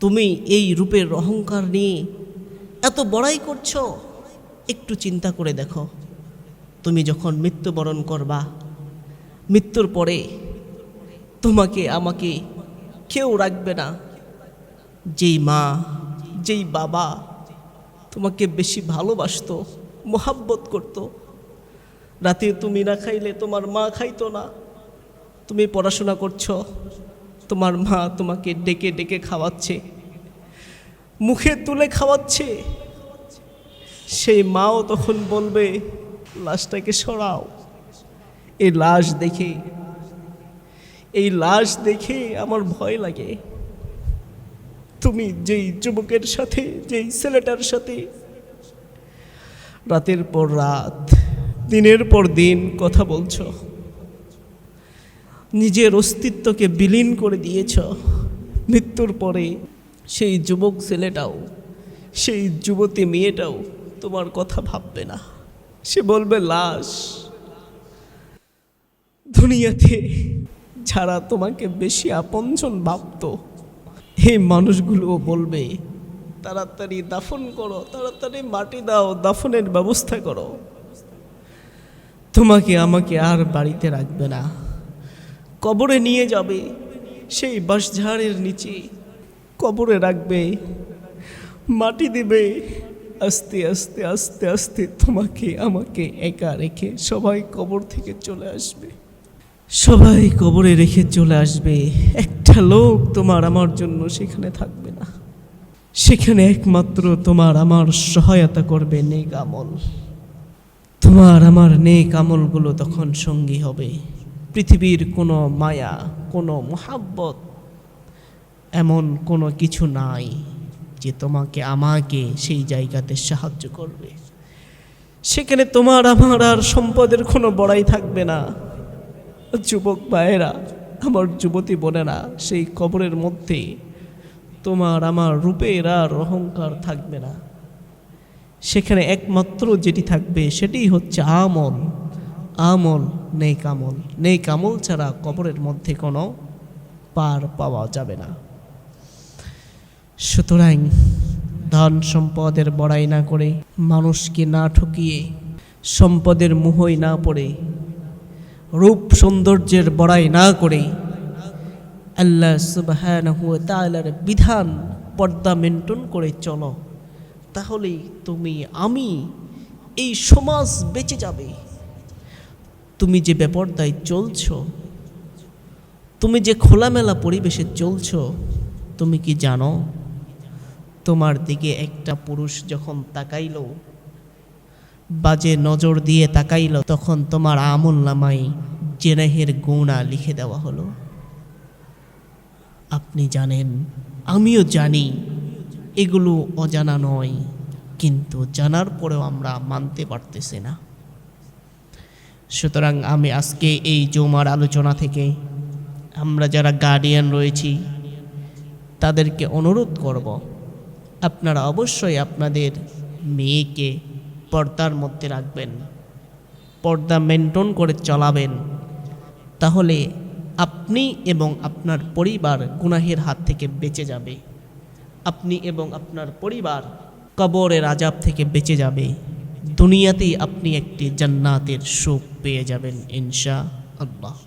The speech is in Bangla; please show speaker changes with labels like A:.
A: তুমি এই রূপের অহংকার নিয়ে এত বড়াই করছ? একটু চিন্তা করে দেখো। তুমি যখন মৃত্যুবরণ করবা, মৃত্যুর পরে তোমাকে, আমাকে কেউ রাখবে না। যেই মা, যেই বাবা তোমাকে বেশি ভালোবাসতো, মোহাব্বত করতো। রাতে তুমি না খাইলে তোমার মা খাইতো না। তুমি পড়াশোনা করছ তোমার মা তোমাকে ডেকে ডেকে খাওয়াচ্ছে, মুখে তুলে খাওয়াচ্ছে। সেই মাও তখন বলবে, লাশটাকে সরাও। এই লাশ দেখে, এই লাশ দেখে আমার ভয় লাগে। তুমি যেই যুবকের সাথে, যেই ছেলেটার সাথে, রাতের পর রাত, দিনের পর দিন কথা বলছো। নিজের অস্তিত্বকে বিলীন করে দিয়েছ। মৃত্যুর পরে সেই যুবক ছেলেটাও, সেই যুবতী মেয়েটাও তোমার কথা ভাববে না। সে বলবে, লাশ, দুনিয়াতে যারা তোমাকে বেশি আপনজন ভাবত, এই মানুষগুলোও বলবে, তাড়াতাড়ি দাফন করো, তাড়াতাড়ি মাটি দাও, দাফনের ব্যবস্থা করো। তোমাকে আমাকে আর বাড়িতে রাখবে না। কবরে নিয়ে যাবে, সেই বাঁশঝাড়ের নিচে কবরে রাখবে। মাটি দিবে, আস্তে আস্তে আস্তে আস্তে তোমাকে, আমাকে একা রেখে সবাই কবর থেকে চলে আসবে। সবাই কবরে রেখে চলে আসবে। একটা লোক তোমার আমার জন্য সেখানে থাকবে না। সেখানে একমাত্র তোমার আমার সহায়তা করবে নেক আমল। তোমার আমার নেক আমলগুলো তখন সঙ্গী হবে। পৃথিবীর কোনো মায়া, কোনো মহাব্বত এমন কোনো কিছু নাই যে তোমাকে, আমাকে সেই জায়গাতে সাহায্য করবে। সেখানে তোমার, আমার আর সম্পদের কোনো বড়াই থাকবে না। যুবক ভাইয়েরা, আমার যুবতী বোনেরা, সেই কবরের মধ্যে তোমার, আমার রূপের আর অহংকার থাকবে না। সেখানে একমাত্র যেটি থাকবে সেটি হচ্ছে আমল। আমল নেই কামল নেই কামল ছাড়া কবরের মধ্যে কোনো পার পাওয়া যাবে না। সুতরাং ধন সম্পদের বড়াই না করে মানুষকে না ঠকিয়ে সম্পদের মুহই না পড়ে, রূপ সৌন্দর্যের বড়াই না করে আল্লাহ তাআলার বিধান পর্দা মেনটেন করে চলো, তাহলেই তুমি, আমি এই সমাজ বেঁচে যাবে। তুমি যে বেপর্দায় চলছ, তুমি যে খোলামেলা পরিবেশে চলছ, তুমি কি জানো? তোমার দিকে একটা পুরুষ যখন তাকাইল, বাজে নজর দিয়ে তাকাইল, তখন তোমার আমল নামাই জেনাহের গুণা লিখে দেওয়া হলো। আপনি জানেন, আমিও জানি, এগুলো অজানা নয়, কিন্তু জানার পরেও আমরা মানতে পারতেছি না। সুতরাং আমি আজকে এই জমার আলোচনা থেকে আমরা যারা গার্ডিয়ান রয়েছি, তাদেরকে অনুরোধ করব, আপনারা অবশ্যই আপনাদের মেয়েকে পর্দার মধ্যে রাখবেন, পর্দা মেনটেন করে চলাবেন, তাহলে আপনি এবং আপনার পরিবার গুনাহের হাত থেকে বেঁচে যাবে, আপনি এবং আপনার পরিবার কবরের আজাব থেকে বেঁচে যাবে। দুনিয়াতেই আপনি একটি জান্নাতের সুখ পেয়ে যাবেন ইনশা আল্লাহ